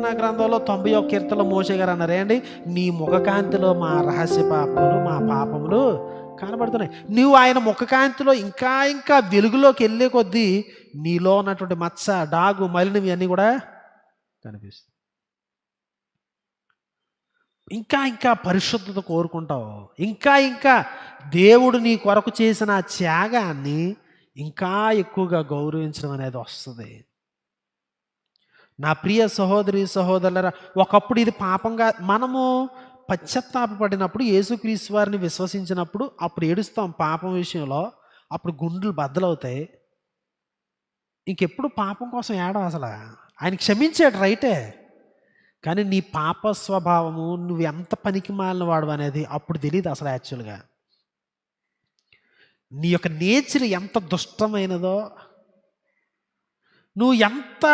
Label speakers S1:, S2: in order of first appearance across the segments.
S1: కీర్తన గ్రంథంలో తొంభై ఒక కీర్తనలో మోసే గారు అన్నారు. అండి నీ ముఖకాంతిలో మా రహస్య పాపములు మా పాపములు కనబడుతున్నాయి. నువ్వు ఆయన ముఖకాంతిలో ఇంకా ఇంకా వెలుగులోకి వెళ్ళే కొద్దీ నీలో ఉన్నటువంటి మచ్చ డాగు మలినం ఇవన్నీ కూడా కనిపిస్తుంది ఇంకా ఇంకా పరిశుద్ధత కోరుకుంటావు. ఇంకా ఇంకా దేవుడు నీ కొరకు చేసిన త్యాగాన్ని ఇంకా ఎక్కువగా గౌరవించడం అనేది వస్తుంది. నా ప్రియ సహోదరి సహోదరులరా ఒకప్పుడు ఇది పాపంగా మనము పశ్చత్తాపడినప్పుడు యేసుక్రీస్తు వారిని విశ్వసించినప్పుడు అప్పుడు ఏడుస్తాం పాపం విషయంలో అప్పుడు గుండెలు బద్దలవుతాయి. ఇంకెప్పుడు పాపం కోసం ఏడవ అసలు? ఆయన క్షమించాడు రైటే. కానీ నీ పాప స్వభావము నువ్వు ఎంత పనికి మాలిన వాడు అనేది అప్పుడు తెలియదు అసలు యాక్చువల్గా. నీ యొక్క నేచర్ ఎంత దుష్టమైనదో నువ్వు ఎంత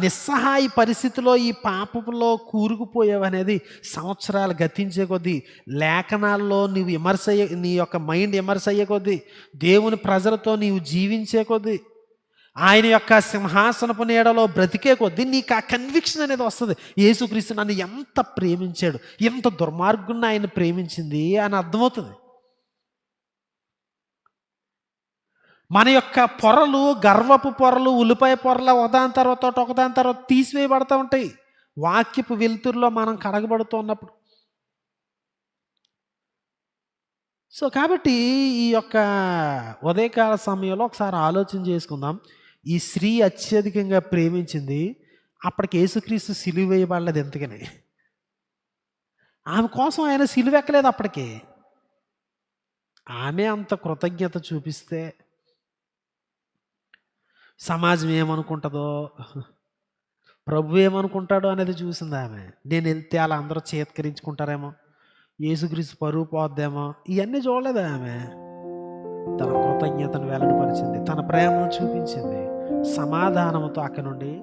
S1: నిస్సహాయ పరిస్థితిలో ఈ పాపంలో కూరుకుపోయావు అనేది సంవత్సరాలు గతించే కొద్దీ లేఖనాల్లో నీవు విమర్శ అయ్యే నీ యొక్క మైండ్ విమర్శ అయ్యే కొద్దీ దేవుని ప్రజలతో నీవు జీవించే కొద్దీ ఆయన యొక్క సింహాసనపు నీడలో బ్రతికే కొద్దీ నీకు ఆ కన్విక్షన్ అనేది వస్తుంది. యేసుక్రీస్తు నన్ను ఎంత ప్రేమించాడు ఎంత దుర్మార్గుణ్ణి ఆయన ప్రేమించింది అని అర్థమవుతుంది. మన యొక్క పొరలు గర్వపు పొరలు ఉల్లిపాయ పొరలు ఒకదాని తర్వాత ఒకదాని తర్వాత తీసివేయబడతా ఉంటాయి. వాక్యపు వెలుతురులో మనం కడగబడుతూ ఉన్నప్పుడు. సో కాబట్టి ఈ యొక్క ఉదయకాల సమయంలో ఒకసారి ఆలోచన చేసుకుందాం. ఈ స్త్రీ అత్యధికంగా ప్రేమించింది అప్పటికి యేసుక్రీస్తు సిలువ వేయబడలేదు ఎంతకని ఆమె కోసం ఆయన సిలువ ఎక్కలేదు అప్పటికి. ఆమె అంత కృతజ్ఞత చూపిస్తే సమాజం ఏమనుకుంటుందో ప్రభు ఏమనుకుంటాడో అనేది చూసింది ఆమె. నేను వెళ్తే అలా అందరూ చేత్కరించుకుంటారేమో యేసుక్రీస్తు పరువు పోద్దేమో ఇవన్నీ చూడలేదు ఆమె. తన కృతజ్ఞతను వెల్లడిపరిచింది తన ప్రేమను చూపించింది. సమాధానంతో అక్కడి నుండి